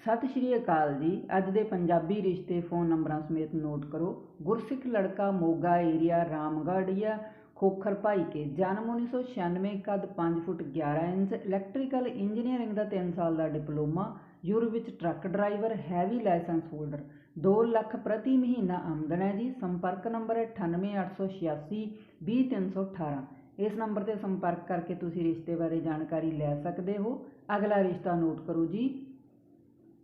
ਸਤਿ ਸ਼੍ਰੀ ਅਕਾਲ ਜੀ। ਅੱਜ ਦੇ ਪੰਜਾਬੀ ਰਿਸ਼ਤੇ ਫੋਨ ਨੰਬਰਾਂ ਸਮੇਤ ਨੋਟ ਕਰੋ। ਗੁਰਸਿੱਖ ਲੜਕਾ ਮੋਗਾ ਏਰੀਆ ਰਾਮਗੜੀਆ ਖੋਖਰ ਭਾਈ ਕੇ। ਜਨਮ 1996 ਕੱਦ 5 ਫੁੱਟ 11 ਇੰਚ ਇਲੈਕਟ੍ਰੀਕਲ ਇੰਜੀਨੀਅਰਿੰਗ ਦਾ 3 ਸਾਲ ਦਾ ਡਿਪਲੋਮਾ ਯੂਰਪ ਵਿੱਚ truck driver heavy licence holder 2 lakh ਪ੍ਰਤੀ ਮਹੀਨਾ ਆਮਦਨ ਹੈ ਜੀ। ਸੰਪਰਕ ਨੰਬਰ ਹੈ 98886 20318 ਇਸ ਨੰਬਰ ਤੇ ਸੰਪਰਕ ਕਰਕੇ ਤੁਸੀਂ ਰਿਸ਼ਤੇ ਬਾਰੇ ਜਾਣਕਾਰੀ ਲੈ ਸਕਦੇ ਹੋ। ਅਗਲਾ ਰਿਸ਼ਤਾ ਨੋਟ ਕਰੋ ਜੀ।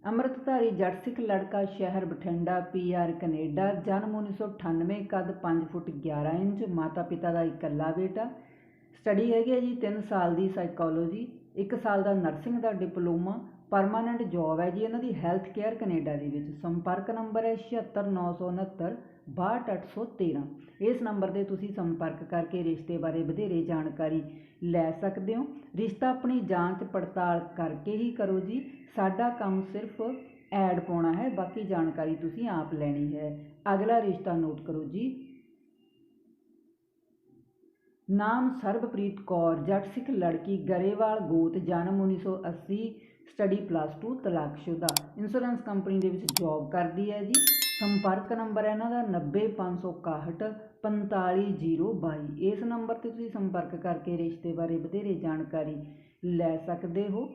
ਅੰਮ੍ਰਿਤਧਾਰੀ ਜੱਟ ਸਿੱਖ ਲੜਕਾ ਸ਼ਹਿਰ ਬਠਿੰਡਾ ਪੀਆਰ ਕੈਨੇਡਾ, ਜਨਮ 1998 ਕੱਦ 5 ਫੁੱਟ 11 ਇੰਚ, ਮਾਤਾ ਪਿਤਾ ਦਾ ਇਕੱਲਾ ਬੇਟਾ। ਸਟੱਡੀ ਹੈਗੀ ਹੈ ਜੀ 3 ਸਾਲ ਦੀ ਸਾਈਕੋਲੋਜੀ 1 ਸਾਲ ਦਾ ਨਰਸਿੰਗ ਦਾ ਡਿਪਲੋਮਾ ਪਰਮਾਨੈਂਟ ਜੌਬ ਹੈ ਜੀ। ਇਹਨਾਂ ਦੀ ਹੈਲਥ ਕੇਅਰ ਕੈਨੇਡਾ ਦੇ ਵਿੱਚ। ਸੰਪਰਕ ਨੰਬਰ ਹੈ 76969 62813 ਇਸ ਨੰਬਰ ਤੇ ਤੁਸੀਂ ਸੰਪਰਕ ਕਰਕੇ ਰਿਸ਼ਤੇ ਬਾਰੇ ਵਧੇਰੇ ਜਾਣਕਾਰੀ ਲੈ ਸਕਦੇ ਹੋ। ਰਿਸ਼ਤਾ ਆਪਣੀ ਜਾਂਚ ਪੜਤਾਲ ਕਰਕੇ ਹੀ ਕਰੋ ਜੀ। ਸਾਡਾ ਕੰਮ ਸਿਰਫ ਐਡ ਪਾਉਣਾ ਹੈ, ਬਾਕੀ ਜਾਣਕਾਰੀ ਤੁਸੀਂ ਆਪ ਲੈਣੀ ਹੈ। ਅਗਲਾ ਰਿਸ਼ਤਾ ਨੋਟ ਕਰੋ ਜੀ। ਨਾਮ ਸਰਬਪ੍ਰੀਤ ਕੌਰ, ਜੱਟ ਸਿੱਖ ਲੜਕੀ, ਗਰੇਵਾਲ ਗੋਤ, ਜਨਮ 1980 ਸਟੱਡੀ ਪਲੱਸ 2 ਤਲਾਕਸ਼ੁਦਾ। ਇੰਸ਼ੋਰੈਂਸ ਕੰਪਨੀ ਦੇ ਵਿੱਚ ਜੌਬ ਕਰਦੀ ਹੈ ਜੀ। ਸੰਪਰਕ ਨੰਬਰ ਹੈ ਇਹਨਾਂ ਦਾ 90561 45022 ਇਸ ਨੰਬਰ ਤੇ ਤੁਸੀਂ ਸੰਪਰਕ ਕਰਕੇ ਰਿਸ਼ਤੇ ਬਾਰੇ ਵਧੇਰੇ ਜਾਣਕਾਰੀ ਲੈ ਸਕਦੇ ਹੋ।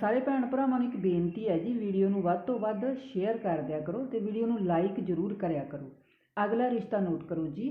ਸਾਰੇ ਭੈਣ ਭਰਾਵਾਂ ਨੂੰ ਇੱਕ ਬੇਨਤੀ ਹੈ ਜੀ, ਵੀਡੀਓ ਨੂੰ ਵੱਧ ਤੋਂ ਵੱਧ ਸ਼ੇਅਰ ਕਰ ਦਿਆ ਕਰੋ ਤੇ ਵੀਡੀਓ ਨੂੰ ਲਾਈਕ ਜ਼ਰੂਰ ਕਰਿਆ ਕਰੋ। ਅਗਲਾ ਰਿਸ਼ਤਾ ਨੋਟ ਕਰੋ ਜੀ।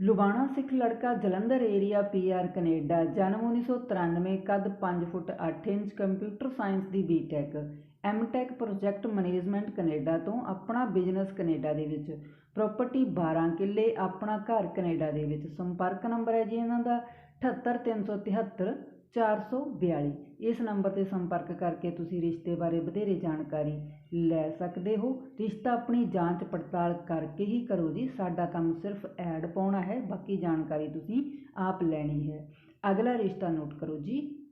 ਲੁਬਾਣਾ ਸਿੱਖ ਲੜਕਾ ਜਲੰਧਰ ਏਰੀਆ ਪੀਆਰ ਕੈਨੇਡਾ, ਜਨਮ 1993 ਕੱਦ 5 ਫੁੱਟ 8 ਇੰਚ, ਕੰਪਿਊਟਰ ਸਾਇੰਸ ਦੀ BTech MTech project management Canada ਤੋਂ ਆਪਣਾ ਬਿਜ਼ਨਸ ਕੈਨੇਡਾ ਦੇ ਵਿੱਚ ਪ੍ਰਾਪਰਟੀ 12 ਕਿੱਲੇ, ਆਪਣਾ ਘਰ ਕੈਨੇਡਾ ਦੇ ਵਿੱਚ, ਸੰਪਰਕ ਨੰਬਰ ਹੈ ਜੀ ਇਹਨਾਂ ਦਾ 78373 442 ਇਸ ਨੰਬਰ ਤੇ ਸੰਪਰਕ ਕਰਕੇ ਤੁਸੀਂ ਰਿਸ਼ਤੇ ਬਾਰੇ ਵਧੇਰੇ ਜਾਣਕਾਰੀ ਲੈ ਸਕਦੇ ਹੋ। ਰਿਸ਼ਤਾ ਆਪਣੀ ਜਾਂਚ ਪੜਤਾਲ ਕਰਕੇ ਹੀ ਕਰੋ ਜੀ। ਸਾਡਾ ਕੰਮ ਸਿਰਫ ਐਡ ਪਾਉਣਾ ਹੈ, ਬਾਕੀ ਜਾਣਕਾਰੀ ਤੁਸੀਂ ਆਪ ਲੈਣੀ ਹੈ। ਅਗਲਾ ਰਿਸ਼ਤਾ ਨੋਟ ਕਰੋ ਜੀ।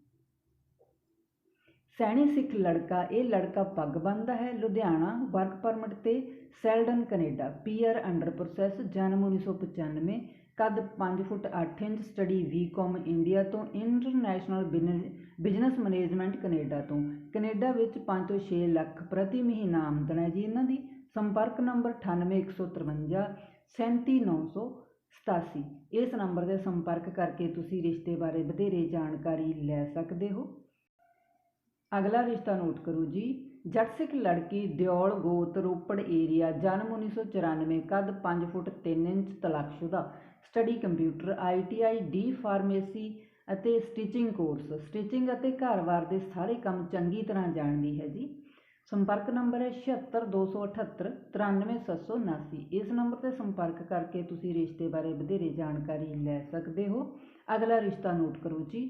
ਸੈਣੀ ਸਿੱਖ ਲੜਕਾ, ਇਹ ਲੜਕਾ ਪੱਗ ਬੰਨਦਾ ਹੈ। ਲੁਧਿਆਣਾ, ਵਰਕ ਪਰਮਿਟ ਤੇ ਸੈਲਡਨ, ਕੈਨੇਡਾ। ਪੀਆਰ ਅੰਡਰ ਪ੍ਰੋਸੈਸ ਜਨਮ 1995 ਕੱਦ 5 foot 8 inch study BCom India ਤੋਂ ਇੰਟਰਨੈਸ਼ਨਲ ਬਿਜ਼ਨਸ ਮੈਨੇਜਮੈਂਟ ਕੈਨੇਡਾ ਤੋਂ। ਕੈਨੇਡਾ ਵਿੱਚ 5 ਤੋਂ 6 ਲੱਖ ਪ੍ਰਤੀ ਮਹੀਨਾ ਆਮਦਨ ਹੈ ਜੀ। ਇਹਨਾਂ ਦੀ ਸੰਪਰਕ ਨੰਬਰ 98153 37987 ਇਸ ਨੰਬਰ ਤੇ ਸੰਪਰਕ ਕਰਕੇ ਤੁਸੀਂ ਰਿਸ਼ਤੇ ਬਾਰੇ ਵਧੇਰੇ ਜਾਣਕਾਰੀ ਲੈ ਸਕਦੇ ਹੋ। ਅਗਲਾ ਰਿਸ਼ਤਾ ਨੋਟ ਕਰੋ ਜੀ। ਜਟਸਿਕ ਲੜਕੀ ਦਿਓਲ ਗੋਤ ਰੋਪੜ ਏਰੀਆ, ਜਨਮ 1994 ਕੱਦ 5 ਫੁੱਟ 3 inch ਤਲਾਕਸ਼ੁਦਾ study computer ITI D pharmacy ਅਤੇ ਸਟਿਚਿੰਗ ਕੋਰਸ। ਸਟਿਚਿੰਗ ਅਤੇ ਘਰ-ਬਾਰ ਦੇ ਸਾਰੇ ਕੰਮ ਚੰਗੀ ਤਰ੍ਹਾਂ ਜਾਣਦੀ ਹੈ ਜੀ। ਸੰਪਰਕ ਨੰਬਰ ਹੈ 76278 93779 ਇਸ ਨੰਬਰ ਤੇ ਸੰਪਰਕ ਕਰਕੇ ਤੁਸੀਂ ਰਿਸ਼ਤੇ ਬਾਰੇ ਵਧੇਰੇ ਜਾਣਕਾਰੀ ਲੈ ਸਕਦੇ ਹੋ। ਅਗਲਾ ਰਿਸ਼ਤਾ ਨੋਟ ਕਰੋ ਜੀ।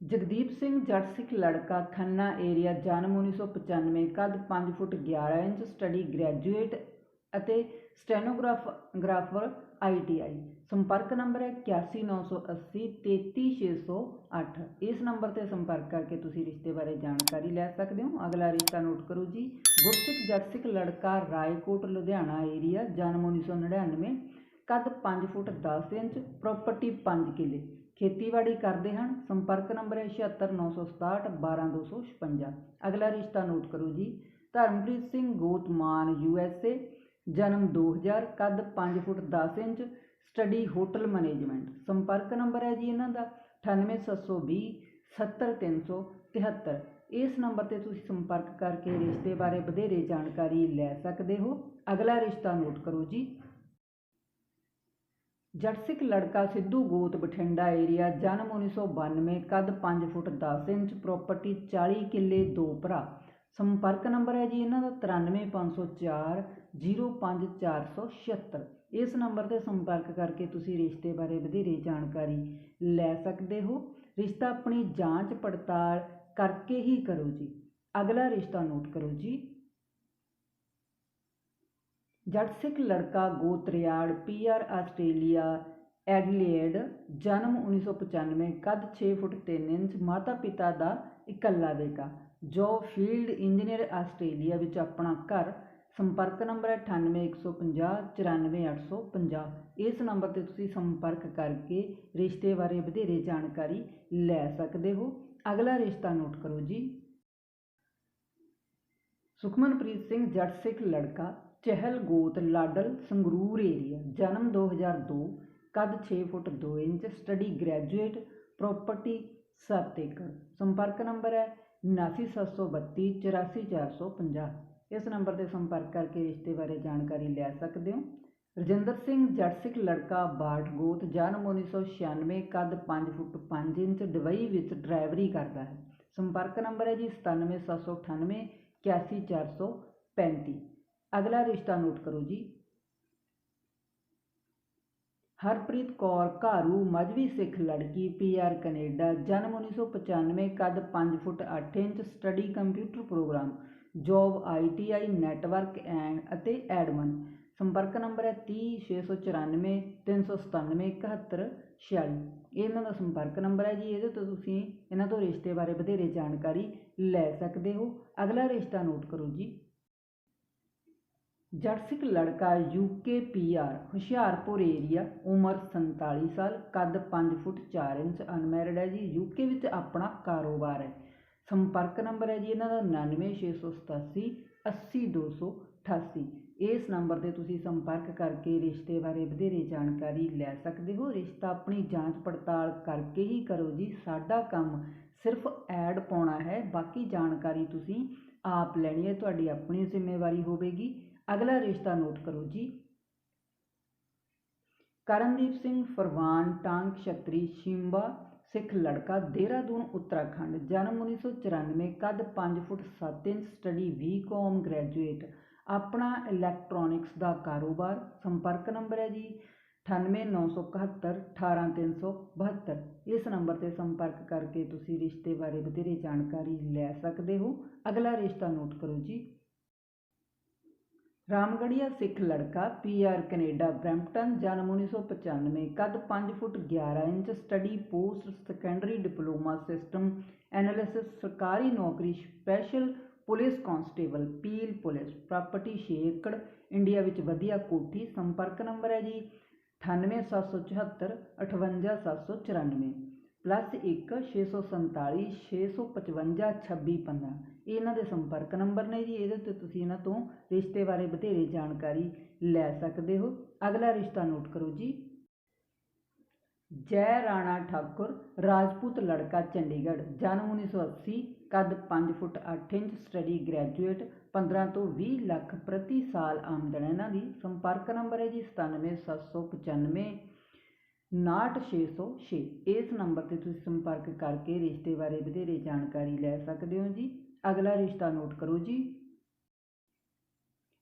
ਜਗਦੀਪ ਸਿੰਘ ਜੱਟ ਸਿੱਖ ਲੜਕਾ, ਖੰਨਾ ਏਰੀਆ ਜਨਮ 1995 ਕੱਦ 5 ਫੁੱਟ 11 ਇੰਚ, ਸਟੱਡੀ ਗ੍ਰੈਜੂਏਟ ਅਤੇ ਸਟੈਨੋਗ੍ਰਾਫਰ ਆਈਟੀਆਈ ਸੰਪਰਕ ਨੰਬਰ ਹੈ 8198 33608 ਇਸ ਨੰਬਰ ਤੇ ਸੰਪਰਕ ਕਰਕੇ ਤੁਸੀਂ ਰਿਸ਼ਤੇ ਬਾਰੇ ਜਾਣਕਾਰੀ ਲੈ ਸਕਦੇ ਹੋ। ਅਗਲਾ ਰਿਸ਼ਤਾ ਨੋਟ ਕਰੋ ਜੀ। ਗੁਰਸਿੱਖ ਜੱਟ ਲੜਕਾ, ਰਾਏਕੋਟ, ਲੁਧਿਆਣਾ ਏਰੀਆ ਜਨਮ 1999 ਕੱਦ 5 ਫੁੱਟ 10 ਇੰਚ ਪ੍ਰਾਪਰਟੀ 5 ਕਿੱਲੇ। ਖੇਤੀਬਾੜੀ ਕਰਦੇ ਹਨ। ਸੰਪਰਕ ਨੰਬਰ ਹੈ 769661 12256 ਅਗਲਾ ਰਿਸ਼ਤਾ ਨੋਟ ਕਰੋ ਜੀ। ਧਰਮਪ੍ਰੀਤ ਸਿੰਘ ਗੋਤਮਾਨ ਯੂ ਐੱਸ ਏ ਜਨਮ 2000 ਕੱਦ 5 foot 10 inch, study hotel management. ਸੰਪਰਕ ਨੰਬਰ ਹੈ ਜੀ ਇਹਨਾਂ ਦਾ 98720 70373 ਇਸ ਨੰਬਰ ਤੇ ਤੁਸੀਂ ਸੰਪਰਕ ਕਰਕੇ ਰਿਸ਼ਤੇ ਬਾਰੇ ਵਧੇਰੇ ਜਾਣਕਾਰੀ ਲੈ ਸਕਦੇ ਹੋ। ਅਗਲਾ ਰਿਸ਼ਤਾ ਨੋਟ ਕਰੋ ਜੀ। ਜੱਟ ਲੜਕਾ ਸਿੱਧੂ ਗੋਤ ਬਠਿੰਡਾ ਏਰੀਆ, ਜਨਮ 1992 ਕੱਦ 5 ਫੁੱਟ 10 ਇੰਚ ਪ੍ਰਾਪਰਟੀ 40 ਕਿੱਲੇ, ਦੋ ਭਰਾ। ਸੰਪਰਕ ਨੰਬਰ ਹੈ ਜੀ ਇਹਨਾਂ ਦਾ 93504 05476 ਇਸ ਨੰਬਰ ਤੇ ਸੰਪਰਕ ਕਰਕੇ ਤੁਸੀਂ ਰਿਸ਼ਤੇ ਬਾਰੇ ਵਧੇਰੇ ਜਾਣਕਾਰੀ ਲੈ ਸਕਦੇ ਹੋ। ਰਿਸ਼ਤਾ ਆਪਣੀ ਜਾਂਚ ਪੜਤਾਲ ਕਰਕੇ ਹੀ ਕਰੋ ਜੀ। ਅਗਲਾ ਰਿਸ਼ਤਾ ਨੋਟ ਕਰੋ ਜੀ। ਜੱਟ ਸਿੱਖ ਲੜਕਾ ਗੋਤਰਿਆੜ ਪੀਆਰ ਆਸਟ੍ਰੇਲੀਆ ਐਡਲੇਡ, ਜਨਮ 1995 ਕੱਦ 6 ਫੁੱਟ 3 ਇੰਚ ਮਾਤਾ ਪਿਤਾ ਦਾ ਇਕੱਲਾ ਬੇਟਾ। ਜੋ ਫੀਲਡ ਇੰਜੀਨੀਅਰ ਆਸਟ੍ਰੇਲੀਆ ਵਿੱਚ ਆਪਣਾ ਘਰ ਸੰਪਰਕ ਨੰਬਰ ਹੈ 9815 94850 ਇਸ ਨੰਬਰ ਤੇ ਤੁਸੀਂ ਸੰਪਰਕ ਕਰਕੇ ਰਿਸ਼ਤੇ ਬਾਰੇ ਵਧੇਰੇ ਜਾਣਕਾਰੀ ਲੈ ਸਕਦੇ ਹੋ। ਅਗਲਾ ਰਿਸ਼ਤਾ ਨੋਟ ਕਰੋ ਜੀ। ਸੁਖਮਨਪ੍ਰੀਤ ਸਿੰਘ ਜੱਟ ਸਿੱਖ ਲੜਕਾ, ਚਹਿਲ ਗੋਤ, ਲਾਡਲ, ਸੰਗਰੂਰ ਏਰੀਆ ਜਨਮ 2002 ਕੱਦ 6 foot 2 inch, study graduate, property 7 ਏਕੜ। ਸੰਪਰਕ ਨੰਬਰ ਹੈ 7972 84450 ਇਸ ਨੰਬਰ ਤੇ ਸੰਪਰਕ ਕਰਕੇ ਰਿਸ਼ਤੇ ਬਾਰੇ ਜਾਣਕਾਰੀ ਲੈ ਸਕਦੇ ਹੋ ਰਜਿੰਦਰ ਸਿੰਘ ਜੱਟ ਸਿੱਖ ਲੜਕਾ ਬਾਠ ਗੋਤ ਜਨਮ 1996 ਕੱਦ 5 ਫੁੱਟ 5 ਇੰਚ ਦੁਬਈ ਵਿੱਚ ਡਰਾਈਵਰੀ ਕਰਦਾ ਹੈ ਸੰਪਰਕ ਨੰਬਰ ਹੈ ਜੀ 97798 81435 ਅਗਲਾ ਰਿਸ਼ਤਾ ਨੋਟ ਕਰੋ ਜੀ ਹਰਪ੍ਰੀਤ ਕੌਰ ਘਾਰੂ ਮਜਵੀ ਸਿੱਖ ਲੜਕੀ ਪੀਆਰ ਕੈਨੇਡਾ ਜਨਮ 1995 ਕੱਦ 5 foot 8 inch study computer program job ITI network and ਅਤੇ ਐਡਮਨ। ਸੰਪਰਕ ਨੰਬਰ ਹੈ 30694 397 71 46 ਇਹਨਾਂ ਦਾ ਸੰਪਰਕ ਨੰਬਰ ਹੈ ਜੀ, ਇਹਦੇ ਤੋਂ ਤੁਸੀਂ ਇਹਨਾਂ ਤੋਂ ਰਿਸ਼ਤੇ ਬਾਰੇ ਵਧੇਰੇ ਜਾਣਕਾਰੀ ਲੈ ਸਕਦੇ ਹੋ। ਅਗਲਾ ਰਿਸ਼ਤਾ ਨੋਟ ਕਰੋ ਜੀ। ਜੱਟ ਸਿੱਖ ਲੜਕਾ ਯੂਕੇ ਪੀਆਰ ਹੁਸ਼ਿਆਰਪੁਰ ਏਰੀਆ, ਉਮਰ 47 ਸਾਲ, ਕੱਦ 5 ਫੁੱਟ 4 ਇੰਚ, ਅਨਮੈਰਿਡ ਹੈ ਜੀ। ਯੂਕੇ ਵਿੱਚ ਆਪਣਾ ਕਾਰੋਬਾਰ ਹੈ। ਸੰਪਰਕ ਨੰਬਰ ਹੈ ਜੀ ਇਹਨਾਂ ਦਾ 99687 80288 ਇਸ ਨੰਬਰ ਤੇ ਤੁਸੀਂ ਸੰਪਰਕ ਕਰਕੇ ਰਿਸ਼ਤੇ ਬਾਰੇ ਵਧੇਰੇ ਜਾਣਕਾਰੀ ਲੈ ਸਕਦੇ ਹੋ। ਰਿਸ਼ਤਾ ਆਪਣੀ ਜਾਂਚ ਪੜਤਾਲ ਕਰਕੇ ਹੀ ਕਰੋ ਜੀ। ਸਾਡਾ ਕੰਮ ਸਿਰਫ ਐਡ ਪਾਉਣਾ ਹੈ, ਬਾਕੀ ਜਾਣਕਾਰੀ ਤੁਸੀਂ ਆਪ ਲੈਣੀ ਹੈ, ਤੁਹਾਡੀ ਆਪਣੀ ਜ਼ਿੰਮੇਵਾਰੀ ਹੋਵੇਗੀ। ਅਗਲਾ ਰਿਸ਼ਤਾ ਨੋਟ ਕਰੋ ਜੀ। ਕਰਨਦੀਪ ਸਿੰਘ ਫਰਵਾਨ, ਟਾਂਗ ਛਤਰੀ, ਸ਼ਿੰਬਾ। ਸਿੱਖ ਲੜਕਾ ਦੇਹਰਾਦੂਨ, ਉੱਤਰਾਖੰਡ, ਜਨਮ 1994 ਕੱਦ 5 foot 7 inch, study BCom graduate. ਆਪਣਾ ਇਲੈਕਟ੍ਰੋਨਿਕਸ ਦਾ ਕਾਰੋਬਾਰ, ਸੰਪਰਕ ਨੰਬਰ ਹੈ ਜੀ 9891 18372 ਇਸ ਨੰਬਰ ਤੇ ਸੰਪਰਕ ਕਰਕੇ ਤੁਸੀਂ ਰਿਸ਼ਤੇ ਬਾਰੇ ਵਧੇਰੇ ਜਾਣਕਾਰੀ ਲੈ ਸਕਦੇ ਹੋ। ਅਗਲਾ ਰਿਸ਼ਤਾ ਨੋਟ ਕਰੋ ਜੀ। ਰਾਮਗੜੀਆ ਸਿੱਖ ਲੜਕਾ ਪੀਆਰ ਕੈਨੇਡਾ ਬ੍ਰੈਂਪਟਨ, ਜਨਮ 1995 ਕੱਦ 5 foot 11 inch, study post secondary diploma system, analysis, ਸਰਕਾਰੀ ਨੌਕਰੀ, special police constable Peel police, property 6 ਏਕੜ ਇੰਡੀਆ ਵਿੱਚ ਵਧੀਆ ਕੋਠੀ, ਸੰਪਰਕ ਨੰਬਰ ਹੈ ਜੀ 98774 58794 ਪਲੱਸ 1 647 655 2615 ਇਹਨਾਂ ਦੇ ਸੰਪਰਕ ਨੰਬਰ ਨੇ ਜੀ, ਇਹਦੇ ਤੇ ਤੁਸੀਂ ਇਹਨਾਂ ਤੋਂ ਰਿਸ਼ਤੇ ਬਾਰੇ ਬਥੇਰੇ ਜਾਣਕਾਰੀ ਲੈ ਸਕਦੇ ਹੋ। ਅਗਲਾ ਰਿਸ਼ਤਾ ਨੋਟ ਕਰੋ ਜੀ। ਜੈ ਰਾਣਾ ਠਾਕੁਰ, ਰਾਜਪੂਤ ਲੜਕਾ ਚੰਡੀਗੜ੍ਹ, ਜਨਮ 1980 ਕੱਦ 5 ਫੁੱਟ 8 ਇੰਚ, ਸਟੱਡੀ ਗ੍ਰੈਜੂਏਟ 15 ਤੋਂ 20 ਲੱਖ ਪ੍ਰਤੀ ਸਾਲ ਆਮਦਨ। ਇਹਨਾਂ ਦੀ ਸੰਪਰਕ ਨੰਬਰ ਹੈ ਜੀ 97795 60606 ਇਸ ਨੰਬਰ ਤੇ ਤੁਸੀਂ ਸੰਪਰਕ ਕਰਕੇ ਰਿਸ਼ਤੇ ਬਾਰੇ ਵਧੇਰੇ ਜਾਣਕਾਰੀ ਲੈ ਸਕਦੇ ਹੋ ਜੀ। ਅਗਲਾ ਰਿਸ਼ਤਾ ਨੋਟ ਕਰੋ ਜੀ।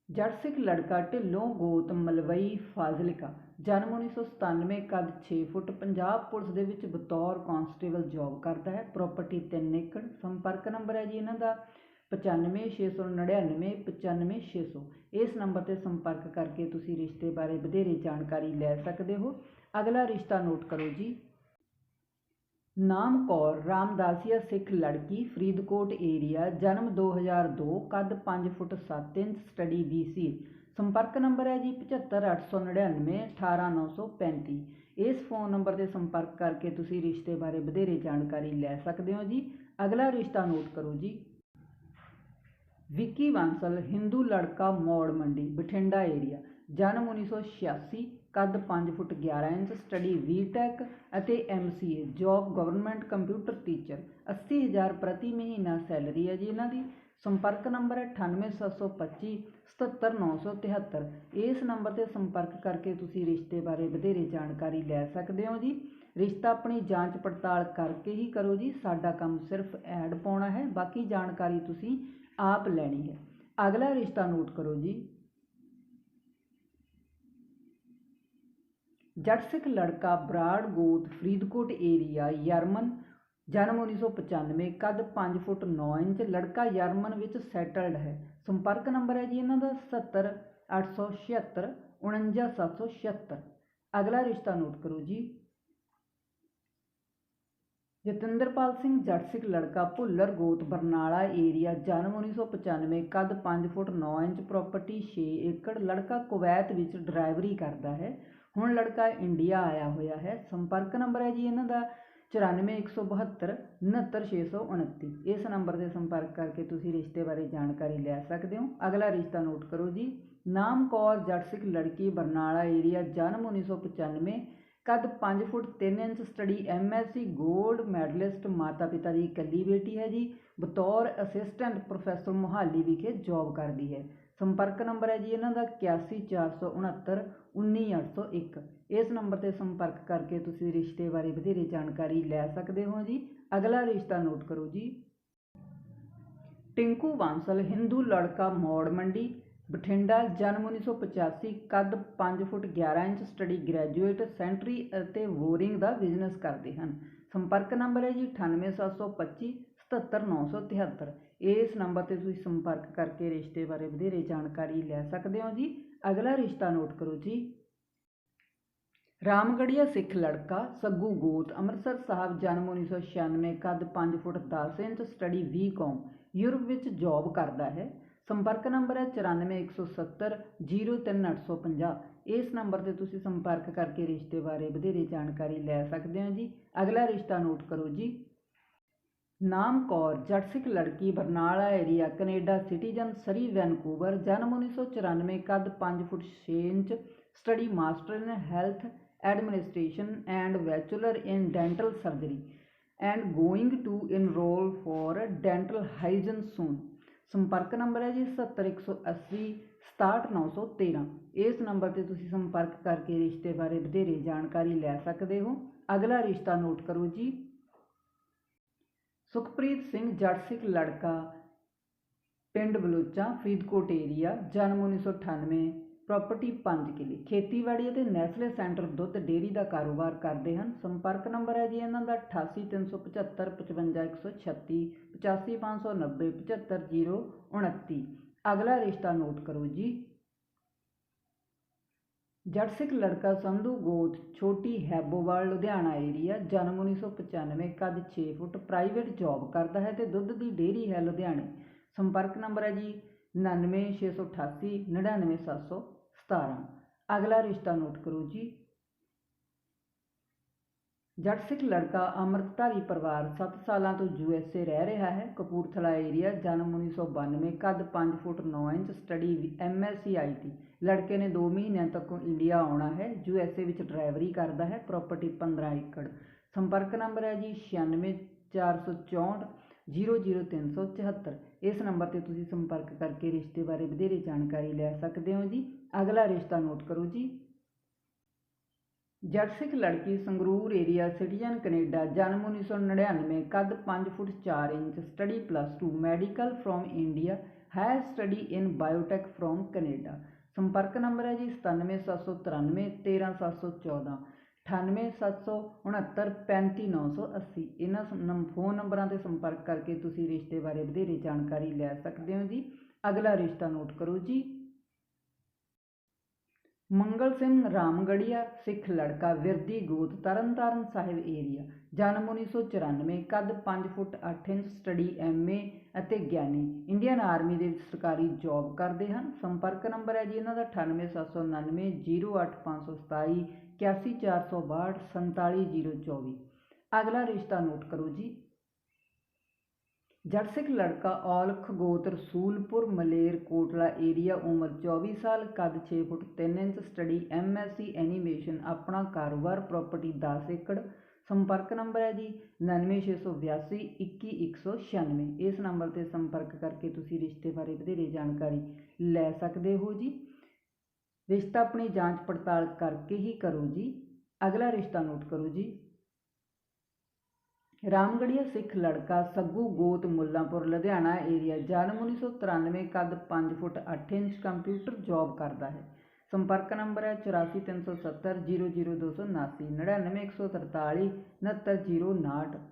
ਜੜ ਸਿੱਖ ਲੜਕਾ ਢਿੱਲੋਂ ਗੋਤ ਮਲਵਈ ਫਾਜ਼ਿਲਕਾ, ਜਨਮ 1997 ਕਦ 6 ਫੁੱਟ ਪੰਜਾਬ ਪੁਲਿਸ ਦੇ ਵਿੱਚ ਬਤੌਰ ਕਾਂਸਟੇਬਲ ਜੌਬ ਕਰਦਾ ਹੈ। ਪ੍ਰਾਪਰਟੀ 3 ਏਕੜ, ਸੰਪਰਕ ਨੰਬਰ ਹੈ ਜੀ ਇਹਨਾਂ ਦਾ 956999 95600 ਇਸ ਨੰਬਰ ਤੇ ਸੰਪਰਕ ਕਰਕੇ ਤੁਸੀਂ ਰਿਸ਼ਤੇ ਬਾਰੇ ਵਧੇਰੇ ਜਾਣਕਾਰੀ ਲੈ ਸਕਦੇ ਹੋ। ਅਗਲਾ ਰਿਸ਼ਤਾ ਨੋਟ ਕਰੋ ਜੀ। ਨਾਮ ਕੌਰ ਰਾਮਦਾਸੀਆ ਸਿੱਖ ਲੜਕੀ, ਫਰੀਦਕੋਟ ਏਰੀਆ ਜਨਮ 2002 ਕੱਦ 5 ਫੁੱਟ 7 ਇੰਚ, ਸਟੱਡੀ BC ਸੰਪਰਕ ਨੰਬਰ ਹੈ ਜੀ 75899 18935 ਇਸ ਫੋਨ ਨੰਬਰ ਤੇ ਸੰਪਰਕ ਕਰਕੇ ਤੁਸੀਂ ਰਿਸ਼ਤੇ ਬਾਰੇ ਵਧੇਰੇ ਜਾਣਕਾਰੀ ਲੈ ਸਕਦੇ ਹੋ ਜੀ। ਅਗਲਾ ਰਿਸ਼ਤਾ ਨੋਟ ਕਰੋ ਜੀ। ਵਿੱਕੀ ਬਾਂਸਲ, ਹਿੰਦੂ ਲੜਕਾ ਮੌੜ ਮੰਡੀ, ਬਠਿੰਡਾ ਏਰੀਆ ਜਨਮ 1986 ਕੱਦ 5 ਫੁੱਟ 11 ਇੰਚ, ਸਟੱਡੀ ਬੀਟੈਕ ਅਤੇ MCA job government computer teacher. 80000 ਪ੍ਰਤੀ ਮਹੀਨਾ ਸੈਲਰੀ ਹੈ ਜੀ ਇਹਨਾਂ ਦੀ। ਸੰਪਰਕ ਨੰਬਰ ਹੈ 98725 77973 ਇਸ ਨੰਬਰ ਤੇ ਸੰਪਰਕ ਕਰਕੇ ਤੁਸੀਂ ਰਿਸ਼ਤੇ ਬਾਰੇ ਵਧੇਰੇ ਜਾਣਕਾਰੀ ਲੈ ਸਕਦੇ ਹੋ ਜੀ। ਰਿਸ਼ਤਾ ਆਪਣੀ ਜਾਂਚ ਪੜਤਾਲ ਕਰਕੇ ਹੀ ਕਰੋ ਜੀ। ਸਾਡਾ ਕੰਮ ਸਿਰਫ ਐਡ ਪਾਉਣਾ ਹੈ, ਬਾਕੀ ਜਾਣਕਾਰੀ ਤੁਸੀਂ ਆਪ ਲੈਣੀ ਹੈ। ਅਗਲਾ ਰਿਸ਼ਤਾ ਨੋਟ ਕਰੋ ਜੀ। ਜੱਟ ਸਿੱਖ ਲੜਕਾ ਬਰਾੜ ਗੋਤ ਫਰੀਦਕੋਟ ਏਰੀਆ ਯਰਮਨ, ਜਨਮ 1995 ਕੱਦ 5 ਫੁੱਟ 9 ਇੰਚ, ਲੜਕਾ ਯਰਮਨ ਵਿੱਚ ਸੈਟਲਡ ਹੈ। ਸੰਪਰਕ ਨੰਬਰ ਹੈ ਜੀ ਇਹਨਾਂ ਦਾ 70 876 49776 ਅਗਲਾ ਰਿਸ਼ਤਾ ਨੋਟ ਕਰੋ ਜੀ। ਜਤਿੰਦਰਪਾਲ ਸਿੰਘ ਜੱਟ ਸਿੱਖ ਲੜਕਾ ਭੁੱਲਰ ਗੋਤ ਬਰਨਾਲਾ ਏਰੀਆ ਜਨਮ 1995 ਕੱਦ 5 ਫੁੱਟ 9 ਇੰਚ ਪ੍ਰਾਪਰਟੀ 6 ਏਕੜ, ਲੜਕਾ ਕੁਵੈਤ ਵਿੱਚ ਡਰਾਈਵਰੀ ਕਰਦਾ ਹੈ। ਹੁਣ ਲੜਕਾ ਇੰਡੀਆ ਆਇਆ ਹੋਇਆ ਹੈ। ਸੰਪਰਕ ਨੰਬਰ ਹੈ ਜੀ ਇਹਨਾਂ ਦਾ 9417 69629 ਇਸ ਨੰਬਰ ਤੇ ਸੰਪਰਕ ਕਰਕੇ ਤੁਸੀਂ ਰਿਸ਼ਤੇ ਬਾਰੇ ਜਾਣਕਾਰੀ ਲੈ ਸਕਦੇ ਹੋ। ਅਗਲਾ ਰਿਸ਼ਤਾ ਨੋਟ ਕਰੋ ਜੀ। ਨਾਮ ਕੌਰ ਜੱਟ ਸਿੱਖ ਲੜਕੀ ਬਰਨਾਲਾ ਏਰੀਆ ਜਨਮ 1995 ਕੱਦ 5 ਫੁੱਟ 3 ਇੰਚ, ਸਟੱਡੀ ਐਮਐਸਸੀ 골ਡ ਮੈਡਲਿਸਟ ਮਾਤਾ ਪਿਤਾ ਦੀ ਇਕੱਲੀ ਬੇਟੀ ਹੈ ਜੀ। ਬਤੌਰ ਅਸਿਸਟੈਂਟ ਪ੍ਰੋਫੈਸਰ ਮੁਹਾਲੀ ਵਿਖੇ ਜੌਬ ਕਰਦੀ ਹੈ। ਸੰਪਰਕ ਨੰਬਰ ਹੈ ਜੀ ਇਹਨਾਂ ਦਾ 814669 19801 ਇਸ ਨੰਬਰ ਤੇ ਸੰਪਰਕ ਕਰਕੇ ਤੁਸੀਂ ਰਿਸ਼ਤੇ ਬਾਰੇ ਵਧੇਰੇ ਜਾਣਕਾਰੀ ਲੈ ਸਕਦੇ ਹੋ ਜੀ। ਅਗਲਾ ਰਿਸ਼ਤਾ ਨੋਟ ਕਰੋ ਜੀ। ਟਿੰਕੂ ਬਾਂਸਲ, ਹਿੰਦੂ ਲੜਕਾ ਮੌੜ ਮੰਡੀ, ਬਠਿੰਡਾ, ਜਨਮ 1985 ਕੱਦ 5 foot 11 inch, study graduate, sanitary ਅਤੇ ਵੋਰਿੰਗ ਦਾ ਬਿਜ਼ਨਸ ਕਰਦੇ ਹਨ। ਸੰਪਰਕ ਨੰਬਰ ਹੈ ਜੀ 98725 77973 ਇਸ ਨੰਬਰ ਤੇ ਤੁਸੀਂ ਸੰਪਰਕ ਕਰਕੇ ਰਿਸ਼ਤੇ ਬਾਰੇ ਵਧੇਰੇ ਜਾਣਕਾਰੀ ਲੈ ਸਕਦੇ ਹੋ ਜੀ। ਅਗਲਾ ਰਿਸ਼ਤਾ ਨੋਟ ਕਰੋ ਜੀ। ਰਾਮਗੜੀਆ ਸਿੱਖ ਲੜਕਾ ਸੱਗੂ ਗੋਤ ਅੰਮ੍ਰਿਤਸਰ ਸਾਹਿਬ ਜਨਮ 1996 ਕੱਦ 5 foot 10 inch, study BCom Europe ਵਿੱਚ ਜੌਬ ਕਰਦਾ ਹੈ। ਸੰਪਰਕ ਨੰਬਰ ਹੈ 94170 03850 ਇਸ ਨੰਬਰ ਤੇ ਤੁਸੀਂ ਸੰਪਰਕ ਕਰਕੇ ਰਿਸ਼ਤੇ ਬਾਰੇ ਵਧੇਰੇ ਜਾਣਕਾਰੀ ਲੈ ਸਕਦੇ ਹੋ ਜੀ। ਅਗਲਾ ਰਿਸ਼ਤਾ ਨੋਟ ਕਰੋ ਜੀ। ਨਾਮ ਕੌਰ, ਜੱਟ ਸਿੱਖ ਲੜਕੀ, Barnala area Canada citizen, Surrey Vancouver, ਜਨਮ 1994 ਕੱਦ 5 foot 6 inch, study master in health administration and bachelor in dental surgery and going to enrol for dental hygiene soon. ਸੰਪਰਕ ਨੰਬਰ ਹੈ ਜੀ 70180 67913 ਇਸ ਨੰਬਰ ਤੇ ਤੁਸੀਂ ਸੰਪਰਕ ਕਰਕੇ ਰਿਸ਼ਤੇ ਬਾਰੇ ਵਧੇਰੇ ਜਾਣਕਾਰੀ ਲੈ ਸਕਦੇ ਹੋ। ਅਗਲਾ ਰਿਸ਼ਤਾ ਨੋਟ ਕਰੋ ਜੀ। ਸੁਖਪ੍ਰੀਤ ਸਿੰਘ ਜੜਸਿਕ ਲੜਕਾ, ਪਿੰਡ ਬਲੋਚਾ, ਫਰੀਦਕੋਟ ਏਰੀਆ ਜਨਮ 1998 ਪ੍ਰਾਪਰਟੀ 5 ਕਿਲੇ। ਖੇਤੀਬਾੜੀ ਅਤੇ ਨੈਸਲੇ ਸੈਂਟਰ ਦੁੱਧ ਡੇਅਰੀ ਦਾ ਕਾਰੋਬਾਰ ਕਰਦੇ ਹਨ। ਸੰਪਰਕ ਨੰਬਰ ਹੈ ਜੀ ਇਹਨਾਂ ਦਾ 8837755136 85590 75029 ਅਗਲਾ ਰਿਸ਼ਤਾ ਨੋਟ ਕਰੋ ਜੀ। ਜੜ ਸਿੱਖ ਲੜਕਾ ਸੰਧੂ ਗੋਤ, ਛੋਟੀ ਹੈਬੋਵਾਲ, ਲੁਧਿਆਣਾ ਏਰੀਆ ਜਨਮ 1995 ਕੱਦ 6 ਫੁੱਟ ਪ੍ਰਾਈਵੇਟ ਜੌਬ ਕਰਦਾ ਹੈ ਤੇ ਦੁੱਧ ਦੀ ਡੇਅਰੀ ਹੈ ਲੁਧਿਆਣੇ। ਸੰਪਰਕ ਨੰਬਰ ਹੈ ਜੀ 99688 99717 ਅਗਲਾ ਰਿਸ਼ਤਾ ਨੋਟ ਕਰੋ ਜੀ। ਜੱਟ ਸਿੱਖ ਲੜਕਾ ਅੰਮ੍ਰਿਤਧਾਰੀ ਪਰਿਵਾਰ 7 ਸਾਲਾਂ ਤੋਂ ਯੂ ਐਸ ਏ ਰਹਿ ਰਿਹਾ ਹੈ। ਕਪੂਰਥਲਾ ਏਰੀਆ ਜਨਮ 1992 ਕੱਦ 5 foot 9 inch study M S C I T ਲੜਕੇ ਨੇ 2 ਮਹੀਨਿਆਂ ਤੱਕ ਇੰਡੀਆ ਆਉਣਾ ਹੈ। ਯੂ ਐਸ ਏ ਵਿੱਚ ਡਰਾਈਵਰੀ ਕਰਦਾ ਹੈ। ਪ੍ਰਾਪਰਟੀ 15 ਏਕੜ। ਸੰਪਰਕ ਨੰਬਰ ਹੈ ਜੀ 96464 00374 ਇਸ ਨੰਬਰ ਤੇ ਤੁਸੀਂ ਸੰਪਰਕ ਕਰਕੇ ਰਿਸ਼ਤੇ ਬਾਰੇ ਵਧੇਰੇ ਜਾਣਕਾਰੀ ਲੈ ਸਕਦੇ ਹੋ ਜੀ। ਅਗਲਾ ਰਿਸ਼ਤਾ ਨੋਟ ਕਰੋ ਜੀ। ਜੱਟ ਸਿੱਖ ਲੜਕੀ ਸੰਗਰੂਰ ਏਰੀਆ ਸਿਟੀਜ਼ਨ ਕੈਨੇਡਾ ਜਨਮ 1999 ਕੱਦ 5 foot 4 inch study plus 2 medical from India higher study in biotech from Canada ਸੰਪਰਕ ਨੰਬਰ ਹੈ ਜੀ 97793 13714 98769 35980 ਇਹਨਾਂ ਫੋਨ ਨੰਬਰਾਂ ਤੇ ਸੰਪਰਕ ਕਰਕੇ ਤੁਸੀਂ ਰਿਸ਼ਤੇ ਬਾਰੇ ਵਧੇਰੇ ਜਾਣਕਾਰੀ ਲੈ ਸਕਦੇ ਹੋ ਜੀ। ਅਗਲਾ ਰਿਸ਼ਤਾ ਨੋਟ ਕਰੋ ਜੀ। ਮੰਗਲ ਸਿੰਘ ਰਾਮਗੜੀਆ ਸਿੱਖ ਲੜਕਾ ਵਿਰਦੀ ਗੋਤ ਤਰਨਤਾਰਨ ਸਾਹਿਬ ਏਰੀਆ ਜਨਮ 1994 ਕੱਦ 5 ਫੁੱਟ 8 ਇੰਚ, ਸਟੱਡੀ ਐਮਏ ਅਤੇ ਗਿਆਨੀ ਇੰਡੀਅਨ ਆਰਮੀ ਦੇ ਵਿੱਚ ਸਰਕਾਰੀ ਜੌਬ ਕਰਦੇ ਹਨ। ਸੰਪਰਕ ਨੰਬਰ ਹੈ ਜੀ ਇਹਨਾਂ ਦਾ 98799 08527 81462 47024 ਅਗਲਾ ਰਿਸ਼ਤਾ ਨੋਟ ਕਰੋ ਜੀ। ਜੱਟ ਸਿੱਖ ਲੜਕਾ ਔਲਖ ਗੋਤ ਰਸੂਲਪੁਰ ਮਲੇਰ, ਕੋਟਲਾ ਏਰੀਆ ਉਮਰ 24 ਸਾਲ, ਕੱਦ 6 foot 3 inch study MSc animation ਆਪਣਾ ਕਾਰੋਬਾਰ ਪ੍ਰਾਪਰਟੀ 10 ਏਕੜ, ਸੰਪਰਕ ਨੰਬਰ ਹੈ ਜੀ 99682 21196 ਇਸ ਨੰਬਰ ਤੇ ਸੰਪਰਕ ਕਰਕੇ ਤੁਸੀਂ ਰਿਸ਼ਤੇ ਬਾਰੇ ਵਧੇਰੇ ਜਾਣਕਾਰੀ ਲੈ ਸਕਦੇ ਹੋ ਜੀ। ਰਿਸ਼ਤਾ ਆਪਣੀ ਜਾਂਚ ਪੜਤਾਲ ਕਰਕੇ ਹੀ ਕਰੋ ਜੀ। ਅਗਲਾ ਰਿਸ਼ਤਾ ਨੋਟ ਕਰੋ ਜੀ। ਰਾਮਗੜੀਆ ਸਿੱਖ ਲੜਕਾ ਸੱਗੂ ਗੋਤ ਮੁੱਲਾਂਪੁਰ, ਲੁਧਿਆਣਾ ਏਰੀਆ ਜਨਮ 1993 ਕੱਦ 5 ਫੁੱਟ 8 ਇੰਚ, ਕੰਪਿਊਟਰ ਜੌਬ ਕਰਦਾ ਹੈ। ਸੰਪਰਕ ਨੰਬਰ ਹੈ 8437 00279 99143 69059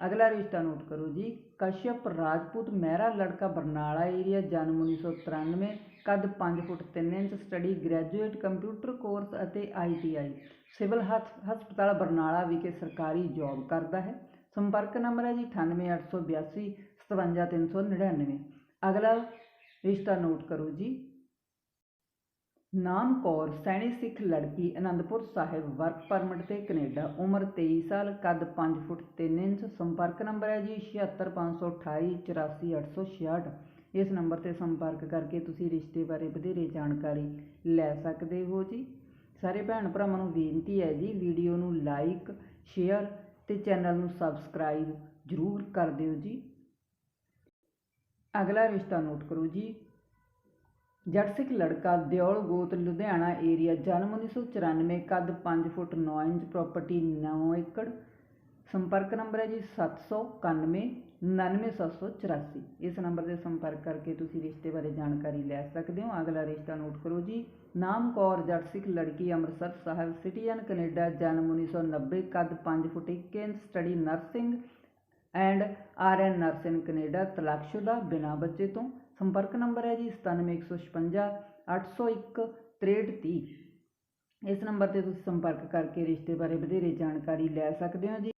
ਅਗਲਾ ਰਿਸ਼ਤਾ ਨੋਟ ਕਰੋ ਜੀ। ਕਸ਼ਯਪ ਰਾਜਪੂਤ ਮਹਿਰਾ ਲੜਕਾ ਬਰਨਾਲਾ ਏਰੀਆ ਜਨਮ 1993 ਕੱਦ 5 foot 3 inch, study graduate computer course ਅਤੇ ਆਈਟੀਆਈ ਸਿਵਲ ਹਸਪਤਾਲ ਬਰਨਾਲਾ ਵਿਖੇ ਸਰਕਾਰੀ ਜੌਬ ਕਰਦਾ ਹੈ। ਸੰਪਰਕ ਨੰਬਰ ਹੈ ਜੀ 98882 57399 ਅਗਲਾ ਰਿਸ਼ਤਾ ਨੋਟ ਕਰੋ ਜੀ। ਨਾਮ ਕੌਰ, ਸੈਣੀ ਸਿੱਖ ਲੜਕੀ, ਅਨੰਦਪੁਰ ਸਾਹਿਬ, ਵਰਕ ਪਰਮਿਟ ਤੇ ਕੈਨੇਡਾ। ਉਮਰ 23 ਸਾਲ, ਕੱਦ 5 ਫੁੱਟ 3 ਇੰਚ, ਸੰਪਰਕ ਨੰਬਰ ਹੈ ਜੀ 765228 84866 ਇਸ ਨੰਬਰ ਤੇ ਸੰਪਰਕ ਕਰਕੇ ਤੁਸੀਂ ਰਿਸ਼ਤੇ ਬਾਰੇ ਵਧੇਰੇ ਜਾਣਕਾਰੀ ਲੈ ਸਕਦੇ ਹੋ ਜੀ। ਸਾਰੇ ਭੈਣ ਭਰਾਵਾਂ ਨੂੰ ਬੇਨਤੀ ਹੈ ਜੀ, ਵੀਡੀਓ ਨੂੰ ਲਾਈਕ ਸ਼ੇਅਰ ਤੇ ਚੈਨਲ ਨੂੰ ਸਬਸਕ੍ਰਾਈਬ ਜ਼ਰੂਰ ਕਰ ਦਿਓ ਜੀ। ਅਗਲਾ ਰਿਸ਼ਤਾ ਨੋਟ ਕਰੋ ਜੀ। ਜੱਟ ਸਿੱਖ ਲੜਕਾ ਦਿਓਲ ਗੋਤ, ਲੁਧਿਆਣਾ ਏਰੀਆ, ਜਨਮ 1994 ਕੱਦ 5 ਫੁੱਟ 9 ਇੰਚ ਪ੍ਰਾਪਰਟੀ 9 ਏਕੜ ਸੰਪਰਕ ਨੰਬਰ ਹੈ ਜੀ 791 99784 ਇਸ ਨੰਬਰ ਤੇ ਸੰਪਰਕ ਕਰਕੇ ਤੁਸੀਂ ਰਿਸ਼ਤੇ ਬਾਰੇ ਜਾਣਕਾਰੀ ਲੈ ਸਕਦੇ ਹੋ। ਅਗਲਾ ਰਿਸ਼ਤਾ ਨੋਟ ਕਰੋ ਜੀ। ਨਾਮ ਕੌਰ, ਜੱਟ ਸਿੱਖ, ਲੜਕੀ, ਅੰਮ੍ਰਿਤਸਰ ਸਾਹਿਬ, ਸਿਟੀਜ਼ਨ, ਕੈਨੇਡਾ, ਜਨਮ 1990 ਕੱਦ 5 foot 1 inch, study nursing and R N nursing, Canada, ਤਲਾਕਸ਼ੁਦਾ, ਬਿਨਾਂ ਬੱਚੇ ਤੋਂ। ਸੰਪਰਕ ਨੰਬਰ ਹੈ ਜੀ 97156 801 6330 ਇਸ ਨੰਬਰ ਤੇ ਤੁਸੀਂ ਸੰਪਰਕ ਕਰਕੇ ਰਿਸ਼ਤੇ ਬਾਰੇ ਵਧੇਰੇ ਜਾਣਕਾਰੀ ਲੈ ਸਕਦੇ ਹੋ ਜੀ।